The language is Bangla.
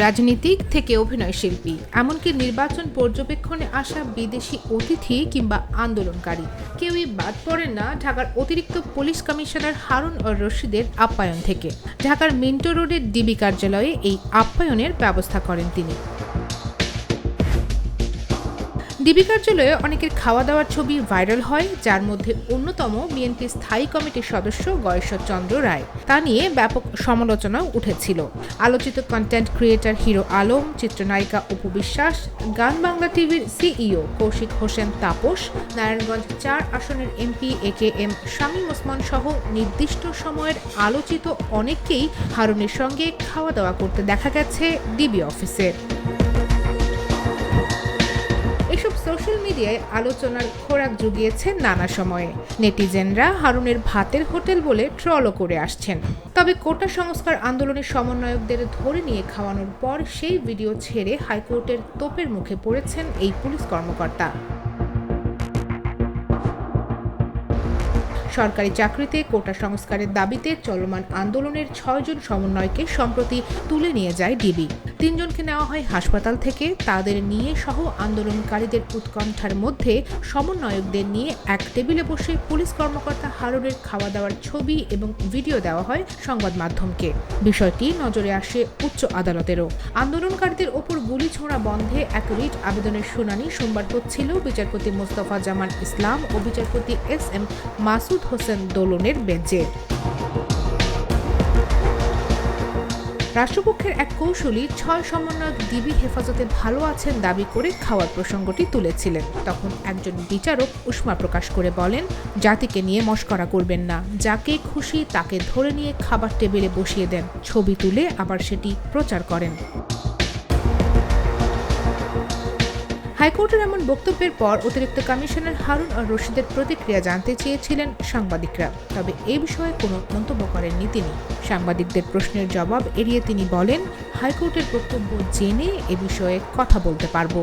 রাজনীতিক থেকে অভিনয় শিল্পী। এমনকি নির্বাচন পর্যবেক্ষণে আসা বিদেশি অতিথি কিংবা আন্দোলনকারী। কেউই বাদ পড়ে না ঢাকার অতিরিক্ত পুলিশ কমিশনার হারুন ও রশিদের আপ্যায়ন থেকে। ঢাকার মিন্টো রোডের ডিবি কার্যালয়ে এই আপ্যায়নের ব্যবস্থা করেন তিনি। ডিবি কার্যালয়ে অনেকের খাওয়া দাওয়ার ছবি ভাইরাল হয়, যার মধ্যে অন্যতম বিএনপি স্থায়ী কমিটির সদস্য গয়েশ্বর চন্দ্র রায়। তা নিয়ে ব্যাপক সমালোচনাও উঠেছিল। আলোচিত কন্টেন্ট ক্রিয়েটর হিরো আলম, চিত্রনায়িকা অপু বিশ্বাস, গান বাংলা টিভির সিইও কৌশিক হোসেন তাপস, নারায়ণগঞ্জ চার আসনের MP A K M Shamim Osman সহ নির্দিষ্ট সময়ের আলোচিত অনেককেই হারুনের সঙ্গে খাওয়া দাওয়া করতে দেখা গেছে ডিবি অফিসে। সোশ্যাল মিডিয়ায় আলোচনার খোরাক জুগিয়েছে নানা সময়ে। নেটিজেনরা হারুনের ভাতের হোটেল বলে ট্রলও করে আসছেন। তবে কোটা সংস্কার আন্দোলনের সমন্বয়কদের ধরে নিয়ে খাওয়ানোর পর সেই ভিডিও ছেড়ে হাইকোর্টের তোপের মুখে পড়েছেন এই পুলিশ কর্মকর্তা। সরকারি চাকরিতে কোটা সংস্কারের দাবিতে চলমান আন্দোলনের ছয়জন সমন্বয়কে সম্প্রতি তুলে নিয়ে যায় ডিবি। তিনজনকে নেওয়া হয় হাসপাতাল থেকে। তাদের নিয়ে সহ আন্দোলনকারীদের উৎকণ্ঠার মধ্যে সমন্বয়কদের নিয়ে এক টেবিলে বসে পুলিশ কর্মকর্তা হারুনের খাওয়া দাওয়ার ছবি এবং ভিডিও দেওয়া হয় সংবাদ মাধ্যমকে। বিষয়টি নজরে আসে উচ্চ আদালতেরও। আন্দোলনকারীদের ওপর গুলি ছোঁড়া বন্ধে এক রিট আবেদনের শুনানি সোমবার হচ্ছিল। বিচারপতি মোস্তফা জামান ইসলাম ও বিচারপতি এস এম মাসুদ হোসেন দোলনের বেঞ্চে। রাষ্ট্রপক্ষের এক কৌশলী ছয় সমন্বয়ক ডিবি হেফাজতে ভালো আছেন দাবি করে খাওয়ার প্রসঙ্গটি তুলেছিলেন। তখন একজন বিচারক উষ্মা প্রকাশ করে বলেন, জাতিকে নিয়ে মস্করা করবেন না। যাকে খুশি তাকে ধরে নিয়ে খাবার টেবিলে বসিয়ে দেন। ছবি তুলে আবার সেটি প্রচার করেন। হাইকোর্টের এমন বক্তব্যের পর অতিরিক্ত কমিশনার হারুন আর রশিদের প্রতিক্রিয়া জানতে চেয়েছিলেন সাংবাদিকরা। তবে এ বিষয়ে কোনো মন্তব্য করেননি তিনি। সাংবাদিকদের প্রশ্নের জবাব এড়িয়ে তিনি বলেন, হাইকোর্টের বক্তব্য জেনে এ বিষয়ে কথা বলতে পারব।